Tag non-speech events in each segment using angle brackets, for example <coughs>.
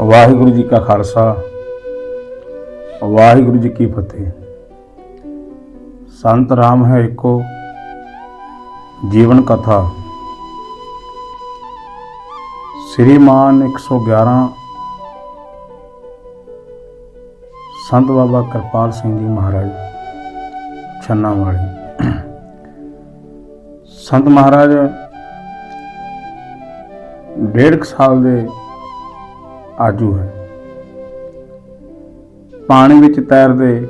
ਵਾਹਿਗੁਰੂ ਜੀ ਕਾ ਖਾਲਸਾ, ਵਾਹਿਗੁਰੂ ਜੀ ਕੀ ਫਤਿਹ। ਸੰਤ ਰਾਮ ਹੈ ਇੱਕੋ, ਜੀਵਨ ਕਥਾ। ਸ੍ਰੀਮਾਨ 111 ਸੰਤ ਬਾਬਾ ਕਿਰਪਾਲ ਸਿੰਘ ਜੀ ਮਹਾਰਾਜ, ਛੰਨਾ ਵਾਲੀ। ਸੰਤ ਮਹਾਰਾਜ, ਡੇਢ ਕੁ ਸਾਲ ਦੇ ਆਜੂ ਹੈ। ਪਾਣੀ ਵਿੱਚ ਤੈਰਦੇ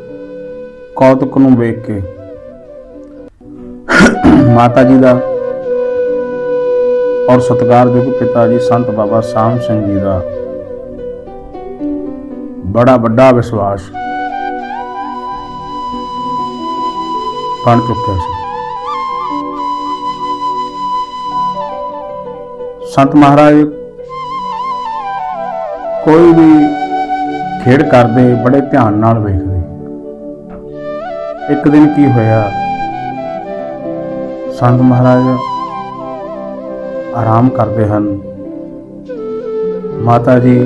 ਕੌਤਕ ਨੂੰ ਵੇਖ ਕੇ ਮਾਤਾ ਜੀ ਦਾ ਔਰ ਸਤਿਕਾਰਯੋਗ ਪਿਤਾ ਜੀ ਸੰਤ ਬਾਬਾ ਸਾਮ ਸਿੰਘ ਜੀ ਦਾ ਬੜਾ ਵੱਡਾ ਵਿਸ਼ਵਾਸ ਬਣ ਚੁੱਕਿਆ ਸੀ। ਸੰਤ ਮਹਾਰਾਜ ਕੋਈ ਵੀ ਖੇਡ ਕਰਦੇ ਬੜੇ ਧਿਆਨ ਨਾਲ ਵੇਖਦੇ। ਇੱਕ ਦਿਨ ਕੀ ਹੋਇਆ? ਸੰਤ ਮਹਾਰਾਜ ਆਰਾਮ ਕਰਦੇ ਹਨ। ਮਾਤਾ ਜੀ,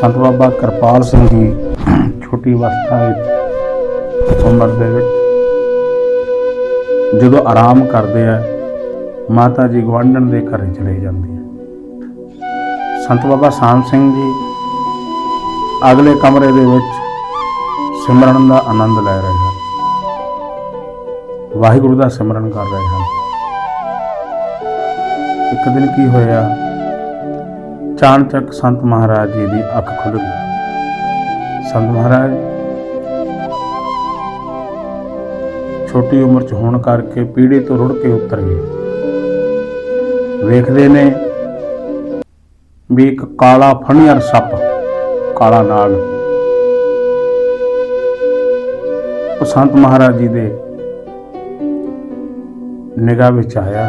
ਸੰਤ ਬਾਬਾ ਕਿਰਪਾਲ ਸਿੰਘ ਜੀ, ਛੋਟੀ ਅਵਸਥਾ ਵਿੱਚ, ਉਮਰ ਦੇ ਵਿੱਚ, ਜਦੋਂ ਆਰਾਮ ਕਰਦੇ ਆ, ਮਾਤਾ ਜੀ ਗਵਾਂਢਣ ਦੇ ਘਰੇ ਚਲੇ ਜਾਂਦੇ ਆ। ਸੰਤ ਬਾਬਾ ਸਾਮ ਸਿੰਘ ਜੀ ਅਗਲੇ ਕਮਰੇ ਦੇ ਵਿੱਚ ਸਿਮਰਨ ਦਾ ਆਨੰਦ ਲੈ ਰਹੇ ਹਨ। ਵਾਹਿਗੁਰੂ ਦਾ ਸਿਮਰਨ ਕਰ ਰਹੇ ਹਨ। ਇੱਕ ਦਿਨ ਕੀ ਹੋਇਆ? ਚਾਣਚੱਕ ਸੰਤ ਮਹਾਰਾਜ ਜੀ ਦੀ ਅੱਖ ਖੁੱਲ ਗਈ। ਸੰਤ ਮਹਾਰਾਜ, ਛੋਟੀ ਉਮਰ 'ਚ ਹੋਣ ਕਰਕੇ ਪੀੜੀ ਤੋਂ ਰੁੜ ਕੇ ਉਤਰ ਗਏ। ਵੇਖਦੇ ਨੇ ਵੀ ਇੱਕ ਕਾਲਾ ਫਣੀਅਰ ਸੱਪ, ਕਾਲਾ ਨਾਗ। ਉਹ ਸੰਤ ਮਹਾਰਾਜ ਜੀ ਦੇ ਨਿਗਾਹ ਵਿੱਚ ਆਇਆ।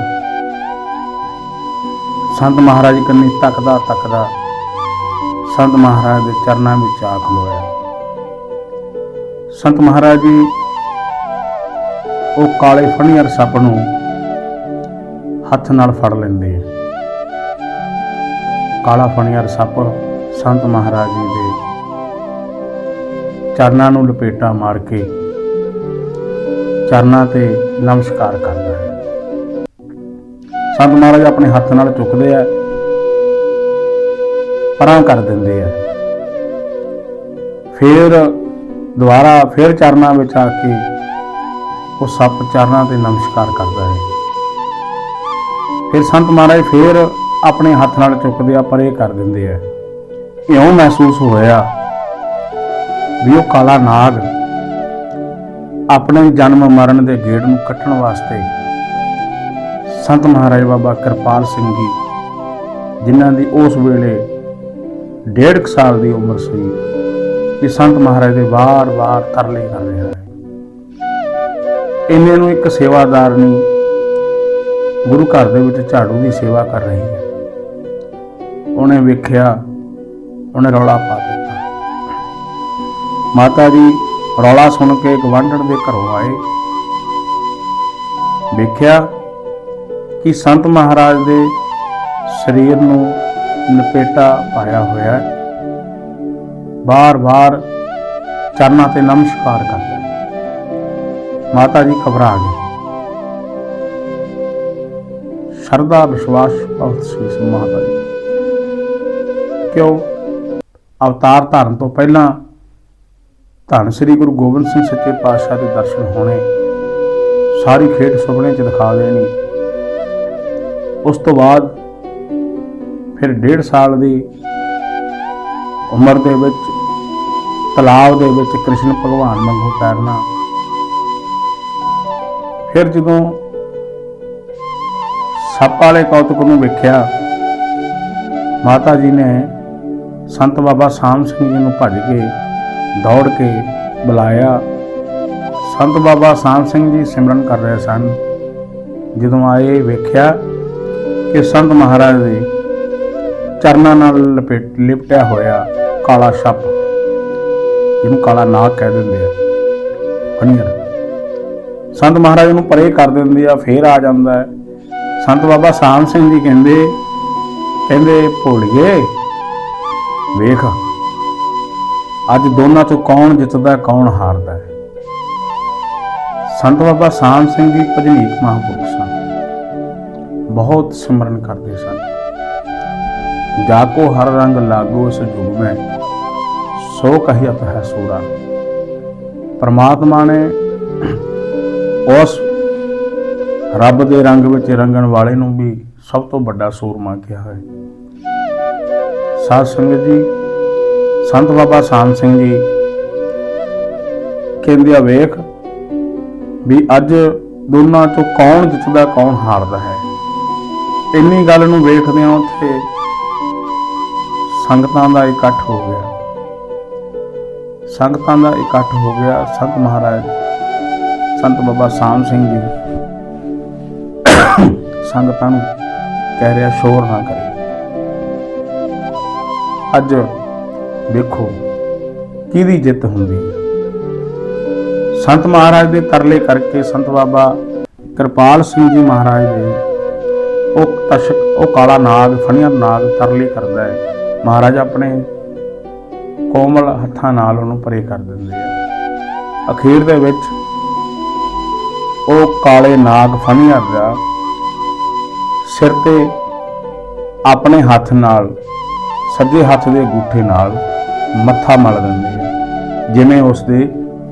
ਸੰਤ ਮਹਾਰਾਜ ਕੰਨੀ ਤੱਕਦਾ ਤੱਕਦਾ ਸੰਤ ਮਹਾਰਾਜ ਦੇ ਚਰਨਾਂ ਵਿੱਚ ਆ ਖਲੋਇਆ। ਸੰਤ ਮਹਾਰਾਜ ਜੀ, ਉਹ ਕਾਲੇ ਫਣੀਅਰ ਸੱਪ ਨੂੰ ਹੱਥ ਨਾਲ ਫੜ ਲੈਂਦੇ ਆ। ਕਾਲਾ ਫਣੀਅਰ ਸੱਪ ਸੰਤ ਮਹਾਰਾਜ ਜੀ ਦੇ ਚਰਨਾਂ ਨੂੰ ਲਪੇਟਾ ਮਾਰ ਕੇ ਚਰਨਾਂ ਤੇ ਨਮਸਕਾਰ ਕਰਦਾ ਹੈ। ਸੰਤ ਮਹਾਰਾਜ ਆਪਣੇ ਹੱਥ ਨਾਲ ਚੁੱਕਦੇ ਆ, ਪਰਾਂ ਕਰ ਦਿੰਦੇ ਆ। ਫਿਰ ਦੁਬਾਰਾ ਫਿਰ ਚਰਨਾਂ ਵਿੱਚ ਆ ਕੇ ਉਹ ਸੱਪ ਚਰਨਾਂ ਤੇ ਨਮਸਕਾਰ ਕਰਦਾ ਹੈ। ਫਿਰ ਸੰਤ ਮਹਾਰਾਜ ਫਿਰ ਆਪਣੇ ਹੱਥ ਨਾਲ ਚੁੱਕਦੇ ਆ, ਪਰ ਇਹ ਕਰ ਦਿੰਦੇ ਆ। ਇਉਂ ਮਹਿਸੂਸ ਹੋਇਆ ਵੀ ਉਹ ਕਾਲਾ ਨਾਗ ਆਪਣੇ ਜਨਮ ਮਰਨ ਦੇ ਗੇੜ ਨੂੰ ਕੱਟਣ ਵਾਸਤੇ ਸੰਤ ਮਹਾਰਾਜ ਬਾਬਾ ਕਿਰਪਾਲ ਸਿੰਘ ਜੀ, ਜਿਨ੍ਹਾਂ ਦੀ ਉਸ ਵੇਲੇ ਡੇਢ ਕੁ ਸਾਲ ਦੀ ਉਮਰ ਸੀ ਕਿ ਸੰਤ ਮਹਾਰਾਜ ਦੇ ਵਾਰ-ਵਾਰ ਤਰਲੇ ਕਰ ਰਿਹਾ ਹੈ ਇਹਨੇ ਨੂੰ ਇੱਕ ਸੇਵਾਦਾਰਨੀ ਗੁਰੂ ਘਰ ਦੇ ਵਿੱਚ ਝਾੜੂ ਦੀ ਸੇਵਾ ਕਰ ਰਹੀ ਹੈ। ਉਹਨੇ ਵੇਖਿਆ, ਉਹਨੇ ਰੌਲਾ ਪਾ ਦਿੱਤਾ। ਮਾਤਾ ਜੀ ਰੌਲਾ ਸੁਣ ਕੇ ਗਵਾਂਢਣ ਦੇ ਘਰੋਂ ਆਏ। ਵੇਖਿਆ ਕਿ ਸੰਤ ਮਹਾਰਾਜ ਦੇ ਸਰੀਰ ਨੂੰ ਲਪੇਟਾ ਪਾਇਆ ਹੋਇਆ ਹੈ। ਬਾਰ-ਬਾਰ ਚਰਨਾਂ ਤੇ ਨਮਸਕਾਰ ਕਰਦਾ ਮਾਤਾ ਜੀ ਘਬਰਾ ਗਏ ਸ਼ਰਧਾ, ਵਿਸ਼ਵਾਸ ਬਹੁਤ ਸੀ ਇਸ ਮਾਤਾ ਜੀ ਕਿਉਂ ਅਵਤਾਰ ਧਾਰਨ ਤੋਂ ਪਹਿਲਾਂ ਧੰਨ ਸ੍ਰੀ ਗੁਰੂ ਗੋਬਿੰਦ ਸਿੰਘ ਸੱਚੇ ਪਾਤਸ਼ਾਹ ਦੇ ਦਰਸ਼ਨ ਹੋਣੇ, ਸਾਰੀ ਖੇਡ ਸੁਪਨੇ ਚ ਦਿਖਾ ਦੇਣੀ। ਉਸ ਤੋਂ ਬਾਅਦ ਫਿਰ ਡੇਢ ਸਾਲ ਦੀ ਉਮਰ ਦੇ ਵਿੱਚ, ਤਲਾਬ ਦੇ ਵਿੱਚ ਕ੍ਰਿਸ਼ਨ ਭਗਵਾਨ ਵਾਂਗੂ ਤੈਰਨਾ। ਫਿਰ ਜਦੋਂ ਸੱਪ ਵਾਲੇ ਕੌਤਕ ਨੂੰ ਵੇਖਿਆ, ਮਾਤਾ ਜੀ ਨੇ ਸੰਤ ਬਾਬਾ ਸਾਮ ਸਿੰਘ ਜੀ ਨੂੰ ਭੱਜ ਕੇ, ਦੌੜ ਕੇ ਬੁਲਾਇਆ। ਸੰਤ ਬਾਬਾ ਸਾਮ ਸਿੰਘ ਜੀ ਸਿਮਰਨ ਕਰ ਰਹੇ ਸਨ। ਜਦੋਂ ਆਏ, ਵੇਖਿਆ ਕਿ ਸੰਤ ਮਹਾਰਾਜ ਦੇ ਚਰਨਾਂ ਨਾਲ ਲਪੇਟ ਲਿਪਟਿਆ ਹੋਇਆ ਕਾਲਾ ਛੱਪ, ਜਿਹਨੂੰ ਕਾਲਾ ਨਾਗ ਕਹਿ ਦਿੰਦੇ ਆ। ਫਣੀਅਰ ਸੰਤ ਮਹਾਰਾਜ ਨੂੰ ਪਰੇ ਕਰ ਦਿੰਦੇ ਆ, ਫੇਰ ਆ ਜਾਂਦਾ ਸੰਤ ਬਾਬਾ ਸਾਮ ਸਿੰਘ ਜੀ ਕਹਿੰਦੇ ਕਹਿੰਦੇ ਭੋਲੀਏ ਵੇਖ। ਅੱਜ ਦੋਨਾਂ ਚੋਂ ਕੌਣ ਜਿੱਤਦਾ, ਕੌਣ ਹਾਰਦਾ ਹੈ? ਸੰਤ ਬਾਬਾ ਸਾਮ ਸਿੰਘ ਜੀ ਭਜਨੀਕ ਮਹਾਂਪੁਰਖ ਸਨ। ਬਹੁਤ ਸਿਮਰਨ ਕਰਦੇ ਸਨ। ਜਾਕੋ ਹਰ ਰੰਗ ਲਾਗੋ, ਇਸ ਜੁਗ ਮੈਂ ਸੋ ਕਹਿਤ ਹੈ ਸੂਰਾ। ਪਰਮਾਤਮਾ ਨੇ ਉਸ ਰੱਬ ਦੇ ਰੰਗ ਵਿੱਚ ਰੰਗਣ ਵਾਲੇ ਨੂੰ ਵੀ ਸਭ ਤੋਂ ਵੱਡਾ ਸੂਰਮਾ ਕਿਹਾ ਹੈ। ਸਾਧ ਸੰਗਤ ਜੀ, ਸੰਤ ਬਾਬਾ ਸਾਮ ਸਿੰਘ ਜੀ ਕਹਿੰਦੇ ਆ, ਵੇਖ ਵੀ ਅੱਜ ਦੋਨਾਂ ਚੋਂ ਕੌਣ ਜਿੱਤਦਾ, ਕੌਣ ਹਾਰਦਾ ਹੈ। ਇੰਨੀ ਗੱਲ ਨੂੰ ਵੇਖਦੇ ਆ ਉੱਥੇ ਸੰਗਤਾਂ ਦਾ ਇਕੱਠ ਹੋ ਗਿਆ। ਸੰਗਤਾਂ ਦਾ ਇਕੱਠ ਹੋ ਗਿਆ ਸੰਤ ਮਹਾਰਾਜ, ਸੰਤ ਬਾਬਾ ਸਾਮ ਸਿੰਘ ਜੀ। <coughs> ਸੰਗਤਾਂ ਨੂੰ ਕਹਿ ਰਿਹਾ, ਸ਼ੋਰ ਨਾ ਕਰੇ। ਅੱਜ ਵੇਖੋ, ਕਿਹਦੀ ਜਿੱਤ ਹੁੰਦੀ? ਹੈ ਸੰਤ ਮਹਾਰਾਜ ਦੇ ਤਰਲੇ ਕਰਕੇ ਸੰਤ ਬਾਬਾ ਕਿਰਪਾਲ ਸਿੰਘ ਜੀ ਮਹਾਰਾਜ ਦੇ ਉਹ ਤਸ਼ਕ, ਉਹ ਕਾਲਾ ਨਾਗ, ਫਣੀਆਂ ਨਾਗ ਤਰਲੇ ਕਰਦਾ ਹੈ। ਮਹਾਰਾਜ ਆਪਣੇ ਕੋਮਲ ਹੱਥਾਂ ਨਾਲ ਉਹਨੂੰ ਪਰੇ ਕਰ ਦਿੰਦੇ ਆ। ਅਖੀਰ ਦੇ ਵਿੱਚ ਉਹ ਕਾਲੇ ਨਾਗ, ਫਣੀਆਂ ਦਾ ਸਿਰ ਤੇ ਆਪਣੇ ਹੱਥ ਨਾਲ ਸੱਜੇ ਹੱਥ ਦੇ ਅੰਗੂਠੇ ਨਾਲ ਮੱਥਾ ਮਲ ਦਿੰਦੇ ਆ। ਜਿਵੇਂ ਉਸ ਦੇ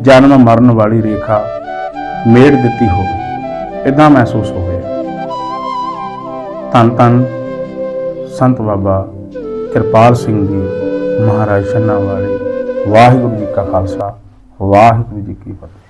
ਜਨਮ ਮਰਨ ਵਾਲੀ ਰੇਖਾ ਮੇੜ ਦਿੱਤੀ ਹੋਵੇ ਇਦਾਂ ਮਹਿਸੂਸ ਹੋਵੇ। ਧੰਨ ਧੰਨ ਸੰਤ ਬਾਬਾ ਕਿਰਪਾਲ ਸਿੰਘ ਜੀ ਮਹਾਰਾਜ ਛੰਨਾ ਵਾਲੇ, ਵਾਹਿਗੁਰੂ ਜੀ ਕਾ ਖਾਲਸਾ, ਵਾਹਿਗੁਰੂ ਜੀ ਕੀ ਫਤਿਹ।